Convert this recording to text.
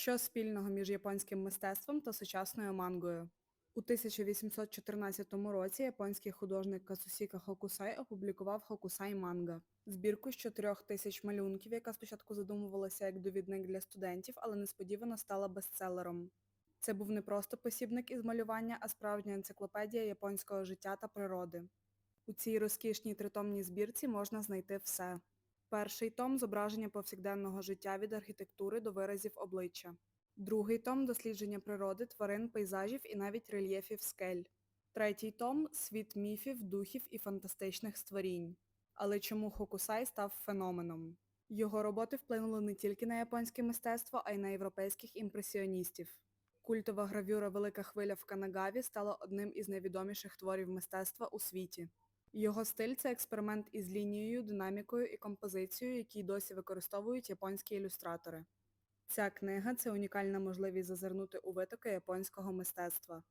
Що спільного між японським мистецтвом та сучасною мангою? У 1814 році японський художник Касусіка Хокусай опублікував Хокусай манга збірку з чотирьох тисяч малюнків, яка спочатку задумувалася як довідник для студентів, але несподівано стала бестселером. Це був не просто посібник із малювання, а справжня енциклопедія японського життя та природи. У цій розкішній тритомній збірці можна знайти все. Перший том зображення повсякденного життя від архітектури до виразів обличчя. Другий том дослідження природи, тварин, пейзажів і навіть рельєфів скель. Третій том світ міфів, духів і фантастичних створінь. Але чому Хокусай став феноменом? Його роботи вплинули не тільки на японське мистецтво, а й на європейських імпресіоністів. Культова гравюра Велика хвиля в Канагаві стала одним із найвідоміших творів мистецтва у світі. Його стиль це експеримент із лінією, динамікою і композицією, які досі використовують японські ілюстратори. Ця книга це унікальна можливість зазирнути у витоки японського мистецтва.